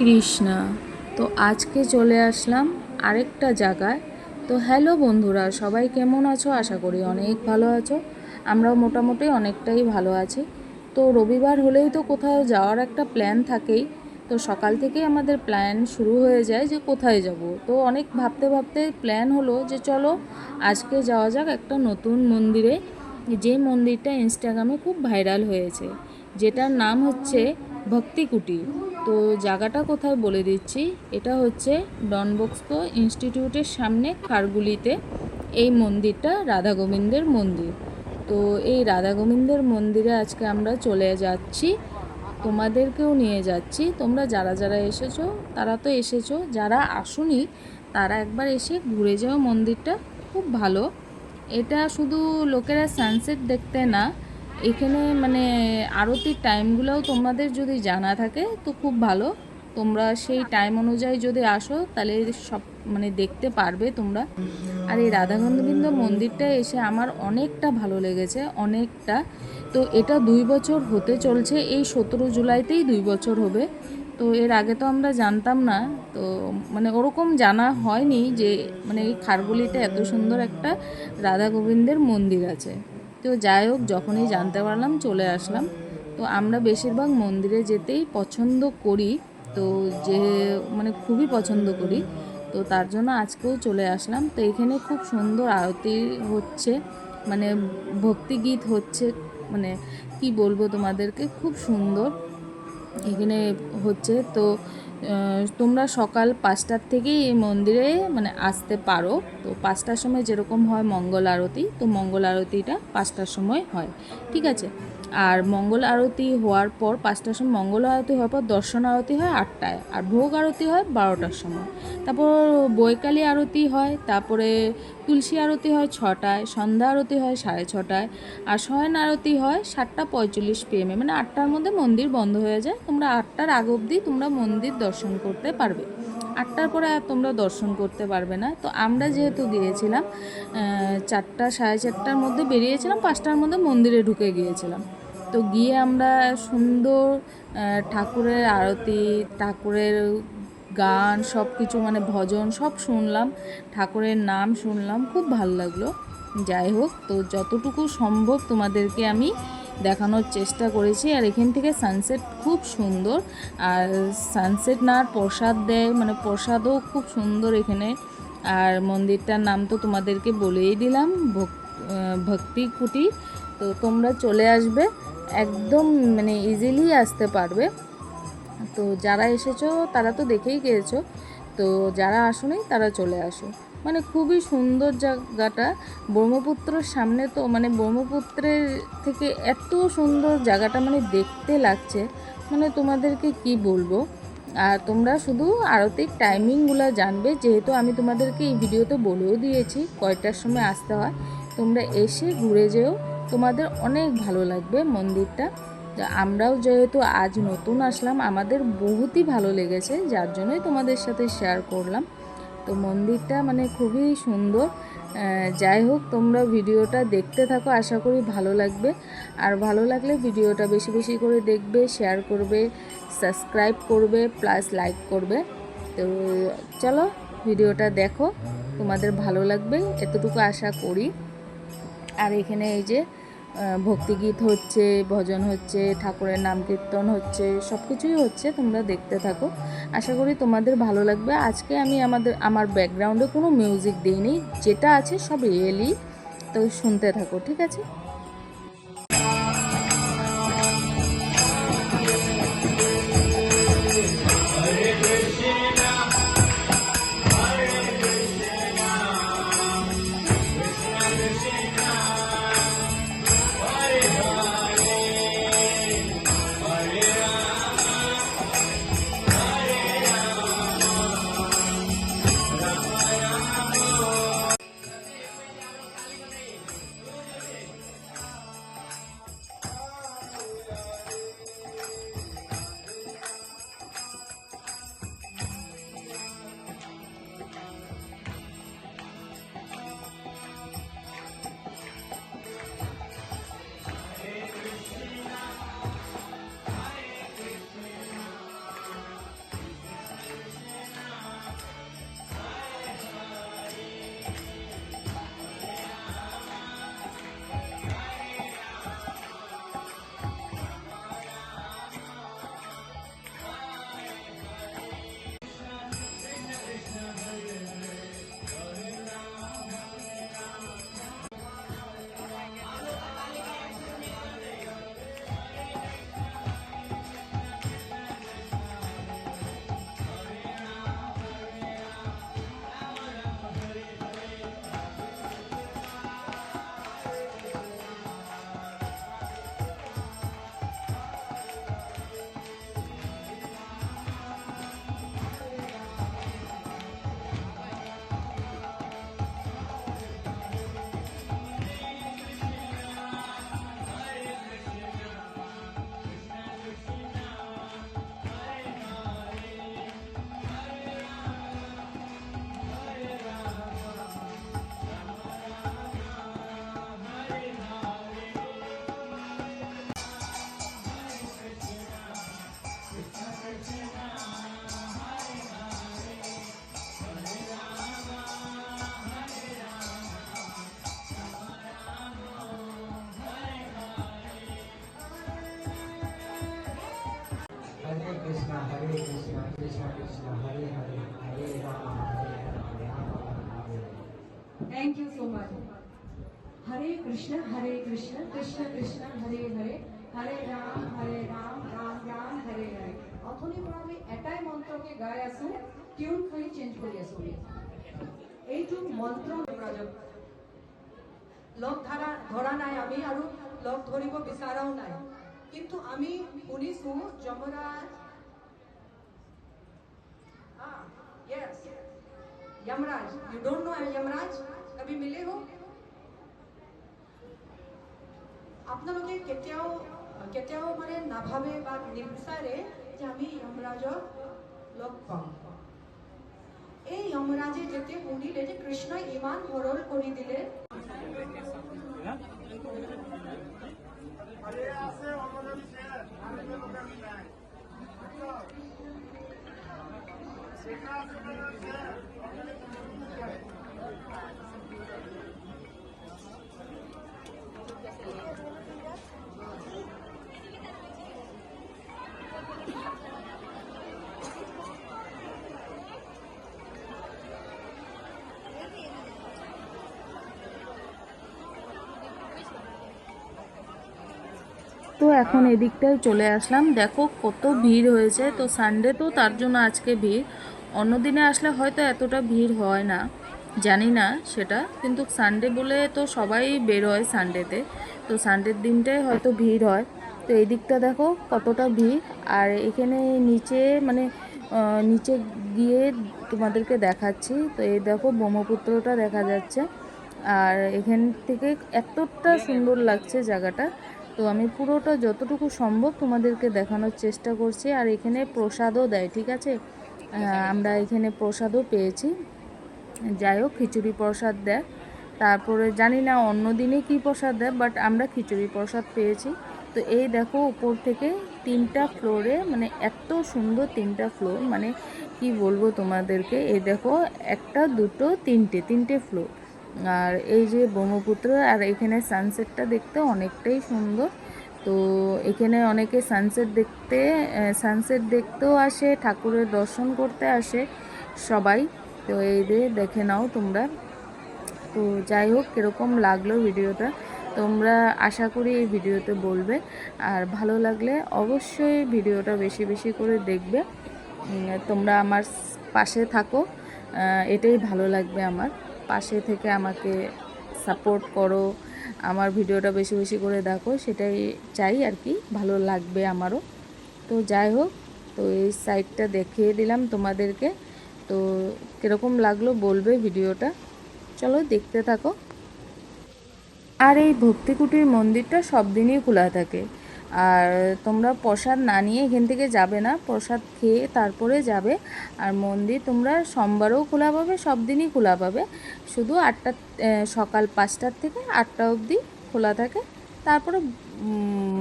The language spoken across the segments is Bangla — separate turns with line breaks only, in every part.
কৃষ্ণা। তো আজকে চলে আসলাম আরেকটা জায়গায়। তো হ্যালো বন্ধুরা, সবাই কেমন আছো? আশা করি অনেক ভালো আছো। আমরাও মোটামুটি অনেকটাই ভালো আছি। তো রবিবার হলেই তো কোথাও যাওয়ার একটা প্ল্যান থাকেই। তো সকাল থেকেই আমাদের প্ল্যান শুরু হয়ে যায় যে কোথায় যাব। তো অনেক ভাবতে ভাবতে প্ল্যান হলো যে চলো আজকে যাওয়া যাক একটা নতুন মন্দিরে। যে মন্দিরটা ইনস্টাগ্রামে খুব ভাইরাল হয়েছে। যেটার নাম হচ্ছে ভক্তি কুটির তো জায়গাটা কোথায় বলে দিচ্ছি? এটা হচ্ছে ডনবক্সকো ইনস্টিটিউটের সামনে খারগুলিতে এই মন্দিরটা রাধা গোবিন্দের মন্দির। তো এই রাধা গোবিন্দের মন্দিরে আজকে আমরা চলে যাচ্ছি। তোমাদেরকেও নিয়ে যাচ্ছি। তোমরা যারা যারা এসেছ, তারা তো এসেছ। যারা আসুনি, তারা একবার এসে ঘুরে যাও মন্দিরটা। খুব ভালো। এটা শুধু লোকেরা সানসেট দেখতে না এখানে মানে আরতির টাইমগুলোও তোমাদের যদি জানা থাকে, তো খুব ভালো। তোমরা সেই টাইম অনুযায়ী যদি আসো, তাহলে সব মানে দেখতে পারবে তোমরা। আর এই রাধাগোবিন্দ মন্দিরটা এসে আমার অনেকটা ভালো লেগেছে, অনেকটা। তো এটা দুই বছর হতে চলছে, এই সতেরো জুলাইতেই দুই বছর হবে। তো এর আগে তো আমরা জানতাম না, তো মানে ওরকম জানা হয়নি যে মানে এই খারগুলিতে এত সুন্দর একটা রাধা গোবিন্দের মন্দির আছে। তো যাই হোক, যখনই জানতে পারলাম চলে আসলাম। তো আমরা বেশিরভাগ মন্দিরে যেতেই পছন্দ করি। তো যে মানে খুবই পছন্দ করি। তো তার জন্য আজকেও চলে আসলাম। তো এখানে খুব সুন্দর আরতি হচ্ছে মানে ভক্তিগীত হচ্ছে মানে কি বলব তোমাদেরকে, খুব সুন্দর এখানে হচ্ছে। তো তোমরা সকাল পাঁচটার থেকেই এই মন্দিরে মানে আসতে পারো। তো পাঁচটার সময় যেরকম হয় মঙ্গল আরতি, তো মঙ্গল আরতিটা পাঁচটার সময় হয়। ঠিক আছে? আর মঙ্গল আরতি হওয়ার পর পাঁচটার সময় মঙ্গল আরতি হওয়ার পর দর্শন আরতি হয় আটটায় আর ভোগ আরতি হয় বারোটার সময়। তারপর বৈকালী আরতি হয়, তারপরে তুলসী আরতি হয় ছটায়, সন্ধ্যা আরতি হয় সাড়ে ছটায় আর শয়ন আরতি হয় সাতটা পঁয়তাল্লিশ পিএমে মানে আটটার মধ্যে মন্দির বন্ধ হয়ে যায়, তোমরা আটটার আগ অবধি তোমরা মন্দির দর্শন করতে পারবে। আটটার পরে আর তোমরা দর্শন করতে পারবে না। তো আমরা যেহেতু গিয়েছিলাম চারটা সাড়ে চারটার মধ্যে বেরিয়েছিলাম, পাঁচটার মধ্যে মন্দিরে ঢুকে গিয়েছিলাম। তো গিয়ে আমরা সুন্দর ঠাকুরের আরতি, ঠাকুরের গান সব কিছু মানে ভজন সব শুনলাম, ঠাকুরের নাম শুনলাম, খুব ভালো লাগল। যাই হোক, তো যতটুকু সম্ভব তোমাদেরকে আমি দেখানোর চেষ্টা করেছি, আর এখান থেকে সানসেট খুব সুন্দর, আর সানসেট না প্রসাদ দেয় মানে প্রসাদও খুব সুন্দর এখানে, আর মন্দিরটার নাম তো তোমাদেরকে বলেই দিলাম, ভক্তি কুটি তো তোমরা চলে আসবে একদম মানে ইজিলি আসতে পারবে। তো যারা এসেছ, তারা তো দেখেই গিয়েছো। তো যারা আসোনি, তারা চলে আসো। মানে খুবই সুন্দর জায়গাটা। ব্রহ্মপুত্রর সামনে তো মানে ব্রহ্মপুত্রের থেকে এত সুন্দর জায়গাটা মানে দেখতে লাগছে। মানে তোমাদেরকে কি বলব? আর তোমরা শুধু আরতির টাইমিংগুলো জানবে। যেহেতু আমি তোমাদেরকে এই ভিডিওতে বলেও দিয়েছি, কয়টার সময় আসতে হয়। তোমরা এসে ঘুরে যেও। তোমাদের অনেক ভালো লাগবে মন্দিরটা। আমরাও যেহেতু আজ নতুন আসলাম, আমাদের বহুতই ভালো লেগেছে, যার জন্যই তোমাদের সাথে শেয়ার করলাম। তো মন্দিরটা মানে খুবই সুন্দর। যাই হোক, তোমরা ভিডিওটা দেখতে থাকো, আশা করি ভালো লাগবে। আর ভালো লাগলে ভিডিওটা বেশি বেশি করে দেখবে শেয়ার করবে সাবস্ক্রাইব করবে প্লাস লাইক করবে। তো চলো, ভিডিওটা দেখো, তোমাদের ভালো লাগবে, এতটুকু আশা করি। আর এখানে এই যে ভক্তিগীত হচ্ছে, ভজন হচ্ছে, ঠাকুরের নাম কীর্তন হচ্ছে সব কিছুই হচ্ছে, তোমরা দেখতে থাকো। আশা করি তোমাদের ভালো লাগবে। আজকে আমি আমাদের, আমার ব্যাকগ্রাউন্ডে কোনো মিউজিক দিইনি। যেটা আছে সব রিয়েলি তো শুনতে থাকো, ঠিক আছে?
Hare Krishna, Hare Krishna, Krishna Krishna, Hare Hare, Hare Rama, Hare Rama, Rama Rama, Hare Hare.
Thank you so much. Hare Krishna, Hare Krishna, Krishna Krishna, Hare Hare, Hare Ram, Hare Ram, Ram Ram, Hare Hare. অথনিৰ পৰা আমি এটাই মন্ত্ৰকে গাই আছো টিউন খালি চেঞ্জ কৰি আছো আমি এইটো মন্ত্ৰ প্ৰয়োজন লগ ধৰা ধৰা নাই আমি আৰু লগ ধৰিব বিচৰাও নাই কিন্তু আমি শুনিছো Yamraj Ah, yes. Yamraj you don't know Yamraj कभी मिले हो আপোনালোকে কেতিয়াও কেতিয়াও মানে নাভাবে বা নিবিচাৰে যে আমি যমৰাজক লগ পাম এই যমৰাজে যেতিয়া শুনিলে যে কৃষ্ণই ইমান সৰল কৰি দিলে
তো এখন এদিকটায় চলে আসলাম। দেখো কত ভিড় হয়েছে। তো সানডে তো তার জন্য আজকে ভিড়। অন্য দিনে আসলে হয়তো এতটা ভিড় হয় না, জানি না সেটা, কিন্তু সানডে বলে তো সবাই বের হয় সানডেতে তো সানডের দিনটাই হয়তো ভিড় হয়। তো এই দিকটা দেখো কতটা ভিড়, আর এখানে নিচে মানে নিচে গিয়ে তোমাদেরকে দেখাচ্ছি। তো এই দেখো ব্রহ্মপুত্রটা দেখা যাচ্ছে, আর এখান থেকে এতটা সুন্দর লাগছে জায়গাটা। তো আমি পুরোটা যতটুকু সম্ভব তোমাদেরকে দেখানোর চেষ্টা করছি, আর এখানে প্রসাদও দেয়, ঠিক আছে? আমরা এখানে প্রসাদও পেয়েছি। যাই হোক, খিচুড়ি প্রসাদ দেয়। তারপরে জানি না অন্য দিনে কী প্রসাদ দেয় বাট আমরা খিচুড়ি প্রসাদ পেয়েছি। তো এই দেখো, উপর থেকে তিনটা ফ্লোরে মানে এত সুন্দর তিনটা ফ্লোর মানে কি বলব তোমাদেরকে, এই দেখো, একটা, দুটো, তিনটে তিনটে ফ্লোর। আর এই যে ব্রহ্মপুত্র, আর এখানে সানসেটটা দেখতে অনেকটাই সুন্দর। তো এখানে অনেকে সানসেট দেখতে সানসেট দেখতেও আসে, ঠাকুরের দর্শন করতে আসে সবাই। তো এই যে দেখে নাও তোমরা। তো যাই হোক কীরকম লাগল ভিডিওটা। তোমরা আশা করি এই ভিডিওতে বলবে। আর ভালো লাগলে অবশ্যই ভিডিওটা বেশি বেশি করে দেখবে। তোমরা আমার পাশে থাকো। এটাই ভালো লাগবে আমার। পাশে থেকে আমাকে সাপোর্ট করো। আমার ভিডিওটা বেশি বেশি করে দেখো, সেটাই চাই আর কি, ভালো লাগবে আমারও। তো যাই হোক, তো এই সাইটটা দেখিয়ে দিলাম তোমাদেরকে। তো কীরকম লাগল বলবে ভিডিওটা। চলো দেখতে থাকো। আর এই ভক্তিকুটির মন্দিরটা সব দিনই খোলা থাকে। আর তোমরা প্রসাদ না নিয়ে এখান থেকে যাবে না, প্রসাদ খেয়ে তারপরে যাবে। আর মন্দির তোমরা সোমবারও খোলা পাবে, সব দিনই খোলা পাবে। শুধু আটটা সকাল পাঁচটার থেকে আটটা অবধি খোলা থাকে। তারপরে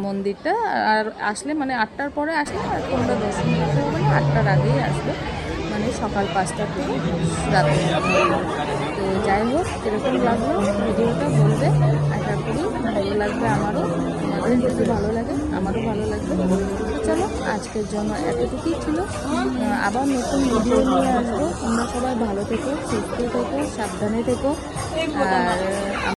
মন্দিরটা আর আসলে মানে আটটার পরে আসলে আর তোমরা দর্শন করতে হবে না, আটটার আগেই আসবে। মানে সকাল পাঁচটা থেকে রাতে তো যাই হোক কীরকম লাগল, ভিডিওটা বলবে। আশা করি ভালো লাগবে আমারও। তোমাদের যদি ভালো লাগে, আমারও ভালো লাগবে। চলো, আজকের জন্য এতটুকুই ছিল। আবার নতুন ভিডিও নিয়ে আসব। তোমরা সবাই ভালো থেকো, সুস্থ থেকো, সাবধানে থেকো। আর